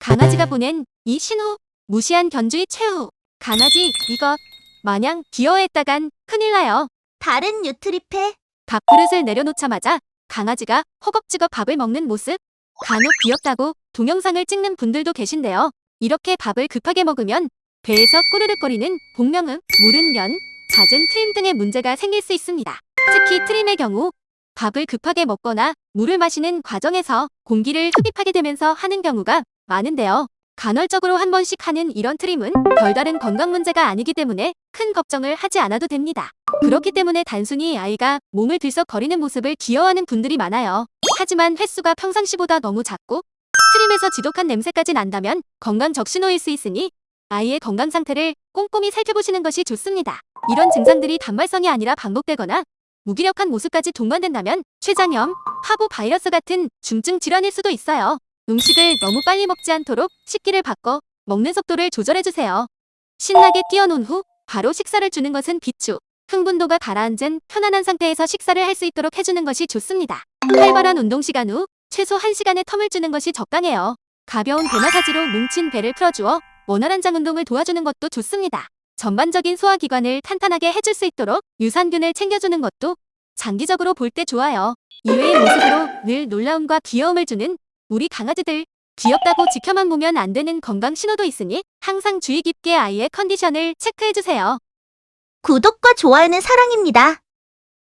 강아지가 보낸 이 신호. 무시한 견주의 최후. 강아지, 이것. 마냥 귀여워했다간 큰일 나요. 다른 뉴트리페. 밥 그릇을 내려놓자마자 강아지가 허겁지겁 밥을 먹는 모습. 간혹 귀엽다고 동영상을 찍는 분들도 계신데요. 이렇게 밥을 급하게 먹으면 배에서 꼬르륵거리는 복명음, 무른 면, 잦은 트림 등의 문제가 생길 수 있습니다. 특히 트림의 경우 밥을 급하게 먹거나 물을 마시는 과정에서 공기를 흡입하게 되면서 하는 경우가 많은데요. 간헐적으로 한 번씩 하는 이런 트림은 별다른 건강 문제가 아니기 때문에 큰 걱정을 하지 않아도 됩니다. 그렇기 때문에 단순히 아이가 몸을 들썩거리는 모습을 귀여워하는 분들이 많아요. 하지만 횟수가 평상시보다 너무 작고 트림에서 지독한 냄새까지 난다면 건강 적신호일 수 있으니 아이의 건강 상태를 꼼꼼히 살펴보시는 것이 좋습니다. 이런 증상들이 단발성이 아니라 반복되거나 무기력한 모습까지 동반된다면 췌장염, 파보 바이러스 같은 중증 질환일 수도 있어요. 음식을 너무 빨리 먹지 않도록 식기를 바꿔 먹는 속도를 조절해주세요. 신나게 뛰어논 후 바로 식사를 주는 것은 비추. 흥분도가 가라앉은 편안한 상태에서 식사를 할 수 있도록 해주는 것이 좋습니다. 활발한 운동 시간 후 최소 1시간의 텀을 주는 것이 적당해요. 가벼운 배 마사지로 뭉친 배를 풀어주어 원활한 장 운동을 도와주는 것도 좋습니다. 전반적인 소화기관을 탄탄하게 해줄 수 있도록 유산균을 챙겨주는 것도 장기적으로 볼 때 좋아요. 이외의 모습으로 늘 놀라움과 귀여움을 주는 우리 강아지들. 귀엽다고 지켜만 보면 안 되는 건강 신호도 있으니 항상 주의 깊게 아이의 컨디션을 체크해주세요. 구독과 좋아요는 사랑입니다.